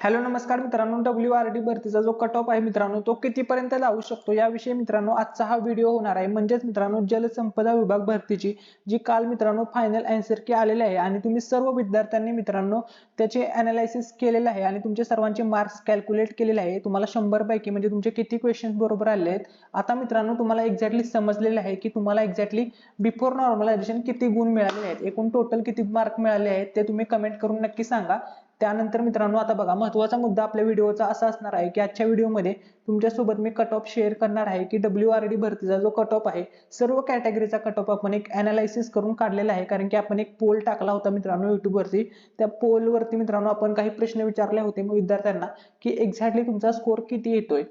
Hello नमस्कार मित्रांनो. W R D भरतीचा जो कट ऑफ आहे मित्रांनो तो कितीपर्यंत लावू शकतो याविषयी मित्रांनो आजचा हा व्हिडिओ होणार आहे. म्हणजेच मित्रांनो जलसंपदा विभाग भरतीची जी काल मित्रांनो फायनल अँसर की आलेली आहे आणि तुम्ही सर्व विद्यार्थ्यांनी मित्रांनो त्याचे अनालायसिस केलेलं आहे आणि तुमचे सर्वांचे मार्क्स कॅल्क्युलेट केलेले आहे. तुम्हाला शंभर पैकी म्हणजे तुमचे किती क्वेश्चन बरोबर आले आहेत. आता मित्रांनो तुम्हाला एक्झॅक्टली समजलेलं आहे की तुम्हाला एक्झॅक्टली बिफोर नॉर्मलायझेशन किती गुण मिळाले आहेत. एकूण टोटल किती मार्क मिळाले आहेत ते तुम्ही कमेंट करून नक्की सांगा. त्यानंतर मित्रांनो आता बघा महत्त्वाचा मुद्दा आपल्या व्हिडिओचा असा असणार आहे की आजच्या व्हिडिओमध्ये तुमच्यासोबत मी कट ऑफ शेअर करणार आहे की डब्ल्यू आर डी भरतीचा जो कट ऑफ आहे सर्व कॅटेगरीचा कट ऑफ आपण एक अनालायसिस करून काढलेला आहे. कारण की आपण एक पोल टाकला होता मित्रांनो युट्यूबवरती त्या पोलवरती मित्रांनो आपण काही प्रश्न विचारले होते मग विद्यार्थ्यांना की एक्झॅक्टली तुमचा स्कोर किती येतोय?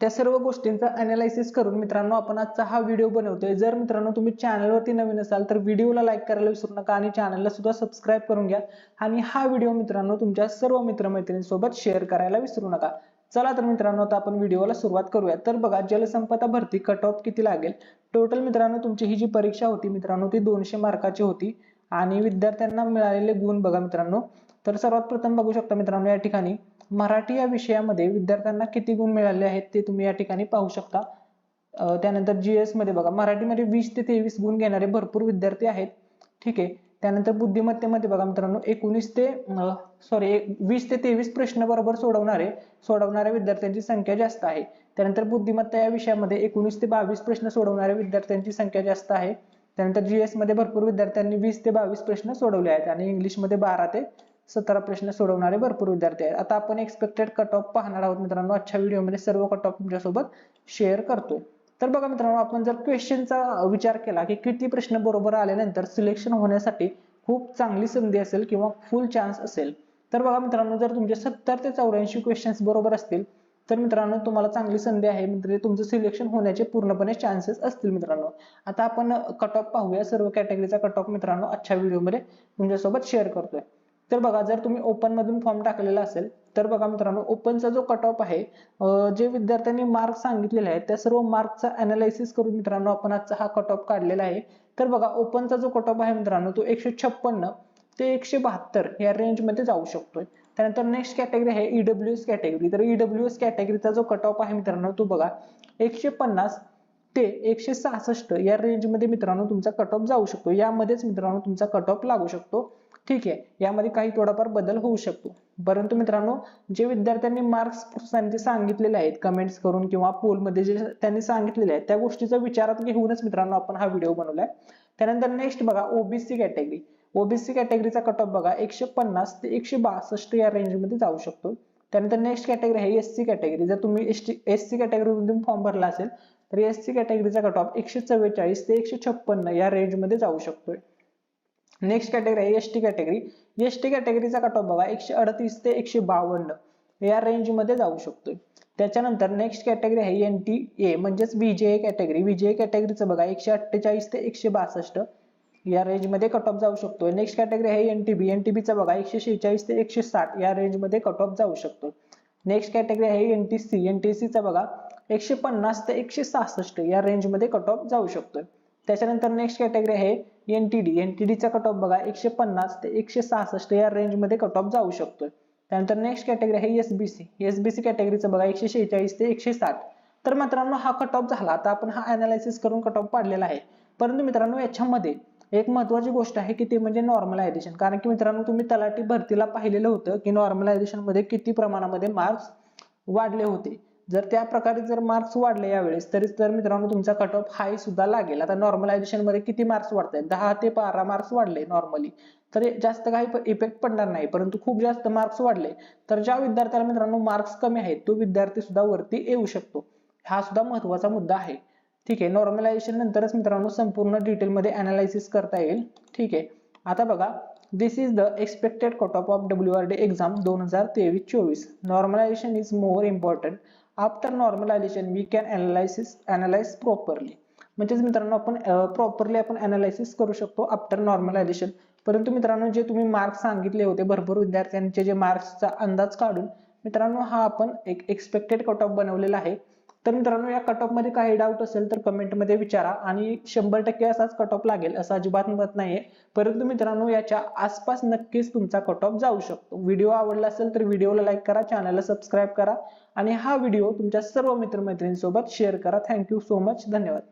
त्या सर्व गोष्टींचा अनालायसिस करून मित्रांनो आपण आजचा हा व्हिडिओ बनवतोय. जर मित्रांनो तुम्ही चॅनलवरती नवीन असाल तर व्हिडिओला लाईक करायला विसरू नका आणि चॅनलला सुद्धा सबस्क्राईब करून घ्या. आणि हा व्हिडिओ मित्रांनो तुमच्या सर्व मित्रमैत्रिणींसोबत शेअर करायला विसरू नका. चला तर मित्रांनो आता आपण व्हिडिओला सुरुवात करूया. तर बघा जलसंपदा भरती कट ऑफ किती लागेल? टोटल मित्रांनो तुमची ही जी परीक्षा होती मित्रांनो ती दोनशे मार्काची होती. आणि विद्यार्थ्यांना मिळालेले गुण बघा मित्रांनो. तर सर्वात प्रथम बघू शकता मित्रांनो या ठिकाणी मराठी या विषयामध्ये विद्यार्थ्यांना किती गुण मिळाले आहेत ते तुम्ही या ठिकाणी पाहू शकता. त्यानंतर जीएसमध्ये बघा मराठीमध्ये वीस ते तेवीस गुण घेणारे भरपूर विद्यार्थी आहेत. ठीक आहे त्यानंतर बुद्धिमत्तेमध्ये बघा मित्रांनो एकोणीस ते सॉरी वीस ते तेवीस प्रश्न बरोबर सोडवणारे सोडवणाऱ्या विद्यार्थ्यांची संख्या जास्त आहे. त्यानंतर बुद्धिमत्ता या विषयामध्ये एकोणीस ते बावीस प्रश्न सोडवणाऱ्या विद्यार्थ्यांची संख्या जास्त आहे. त्यानंतर जीएसमध्ये भरपूर विद्यार्थ्यांनी वीस ते बावीस प्रश्न सोडवले आहेत आणि इंग्लिशमध्ये बारा ते सतरा प्रश्न सोडवणारे भरपूर विद्यार्थी आहेत. आता आपण एक्सपेक्टेड कट ऑफ पाहणार आहोत मित्रांनो. आजच्या व्हिडिओमध्ये सर्व कट ऑफ तुमच्यासोबत शेअर करतोय तर बघा मित्रांनो आपण जर क्वेश्चनचा विचार केला की किती प्रश्न बरोबर आल्यानंतर सिलेक्शन होण्यासाठी खूप चांगली संधी असेल किंवा फुल चान्स असेल. तर बघा मित्रांनो जर तुमचे सत्तर ते चौऱ्याऐंशी क्वेश्चन्स बरोबर असतील तर मित्रांनो तुम्हाला चांगली संधी आहे. म्हणजे तुमचं सिलेक्शन होण्याचे पूर्णपणे चान्सेस असतील मित्रांनो. आता आपण कट ऑफ पाहूया. सर्व कॅटेगरीचा कट ऑफ मित्रांनो आजच्या व्हिडिओमध्ये तुमच्यासोबत शेअर करतोय. तर बघा जर तुम्ही ओपनमधून फॉर्म टाकलेला असेल तर बघा मित्रांनो ओपनचा जो कट ऑफ आहे जे विद्यार्थ्यांनी मार्क सांगितलेले आहेत त्या सर्व मार्कचा अनालिसिस करून मित्रांनो आपण आजचा हा कट ऑफ काढलेला आहे. तर बघा ओपनचा जो कट ऑफ आहे मित्रांनो तो एकशे छप्पन्न ते एकशे बहात्तर या रेंजमध्ये जाऊ शकतोय. त्यानंतर नेक्स्ट कॅटेगरी आहे ईडब्ल्यू एस कॅटेगरी तर ईडब्ल्यू एस कॅटेगरीचा जो कट ऑफ आहे मित्रांनो तो बघा एकशे पन्नास ते एकशे सहासष्ट या रेंजमध्ये मित्रांनो तुमचा कट ऑफ जाऊ शकतो. यामध्येच मित्रांनो तुमचा कट ऑफ लागू शकतो. ठीक आहे यामध्ये काही थोडाफार बदल होऊ शकतो. परंतु मित्रांनो जे विद्यार्थ्यांनी मार्क्स त्यांचे सांगितलेले आहेत कमेंट्स करून किंवा पोलमध्ये जे त्यांनी सांगितलेले आहेत त्या गोष्टीचा विचारात घेऊनच मित्रांनो आपण हा व्हिडिओ बनवलाय. त्यानंतर नेक्स्ट बघा ओबीसी कॅटेगरी ओबीसी कॅटेगरीचा कट ऑफ बघा एकशे पन्नास ते एकशे बासष्ट या रेंजमध्ये जाऊ शकतो. त्यानंतर नेक्स्ट कॅटेगरी आहे एस सी कॅटेगरी जर तुम्ही एस टी एस सी कॅटेगरीमधून फॉर्म भरला असेल तर एस सी कॅटेगरीचा कट ऑफ एकशे चव्वेचाळीस ते एकशे छप्पन्न या रेंजमध्ये जाऊ शकतोय. नेक्स्ट कॅटेगरी आहे S T category S T कॅटेगरीचा cut off बघा एकशे अडतीस ते एकशे बावन्न. या रेंजमध्ये जाऊ शकतोय. त्याच्यानंतर नेक्स्ट कॅटेगरी आहे एन टी ए म्हणजेच विजे कॅटेगरी विजे कॅटेगरीचं बघा एकशे अठ्ठेचाळीस ते एकशे बासष्ट. या रेंजमध्ये कट ऑफ जाऊ शकतो नेक्स्ट कॅटेगरी आहे N T B N T एनटीबीचा बघा एकशे शेहेचाळीस ते एकशे साठ. या रेंजमध्ये कट ऑफ जाऊ शकतो नेक्स्ट कॅटेगरी आहे एनटीसी एनटीसीचा बघा एकशे पन्नास ते एकशे सहासष्ट. या रेंजमध्ये कट ऑफ जाऊ शकतोय. त्याच्यानंतर नेक्स्ट कॅटेगरी आहे एनटीडी एनटीडीचा कट ऑफ बघा एकशे पन्नास ते एकशे सहासष्ट या रेंजमध्ये कट ऑफ जाऊ शकतोय. त्यानंतर नेक्स्ट कॅटेगरी आहे एसबीसी एसबीसी कॅटेगरीचं बघा एकशे शेहेचाळीस ते एकशे साठ. तर मित्रांनो हा कट ऑफ झाला. तर आपण हा अनालिसिस करून कट ऑफ पाडलेला आहे. परंतु मित्रांनो याच्यामध्ये एक महत्वाची गोष्ट आहे की ते म्हणजे नॉर्मलायझेशन कारण की मित्रांनो तुम्ही तलाठी भरतीला पाहिलेलं होतं की नॉर्मलायझेशनमध्ये किती प्रमाणामध्ये मार्क्स वाढले होते. जर त्या प्रकारे जर मार्क्स वाढले यावेळेस तरी तर मित्रांनो तुमचा कट ऑफ हाय सुद्धा लागेल. आता नॉर्मलायझेशनमध्ये किती मार्क्स वाढत आहेत दहा ते बारा मार्क्स वाढले नॉर्मली तर जास्त काही इफेक्ट पडणार नाही. परंतु खूप जास्त मार्क्स वाढले तर ज्या विद्यार्थ्याला मित्रांनो मार्क्स कमी आहेत तो विद्यार्थी सुद्धा वरती येऊ शकतो. हा सुद्धा महत्त्वाचा मुद्दा आहे. ठीक आहे? नॉर्मलायझेशन नंतरच मित्रांनो संपूर्ण डिटेलमध्ये अनालायसिस करता येईल. ठीक आहे? आता बघा this is the expected cut off of W R D exam दोन हजार तेवीस चोवीस. Normalisation is more important after normalisation we can analysis analyse properly म्हणजेच मित्रांनो आपण प्रॉपरली आपण अनालायसिस करू शकतो आफ्टर नॉर्मलायझेशन परंतु मित्रांनो जे तुम्ही मार्क्स सांगितले होते भरपूर विद्यार्थ्यांचे जे मार्क्सचा अंदाज काढून मित्रांनो हा आपण एक एक्सपेक्टेड कट ऑफ बनवलेला आहे. तर मित्रांनो या कट ऑफमध्ये काही डाऊट असेल तर कमेंटमध्ये विचारा. आणि शंभर टक्के असाच कट ऑफ लागेल असं अजिबात मत नाहीये. परंतु मित्रांनो याच्या आसपास नक्कीच तुमचा कट ऑफ जाऊ शकतो. व्हिडिओ आवडला असेल तर व्हिडिओला लाईक करा चॅनलला सबस्क्राईब करा. आणि हा व्हिडिओ तुमच्या सर्व मित्रमैत्रिणींसोबत शेअर करा. थँक्यू सो मच धन्यवाद.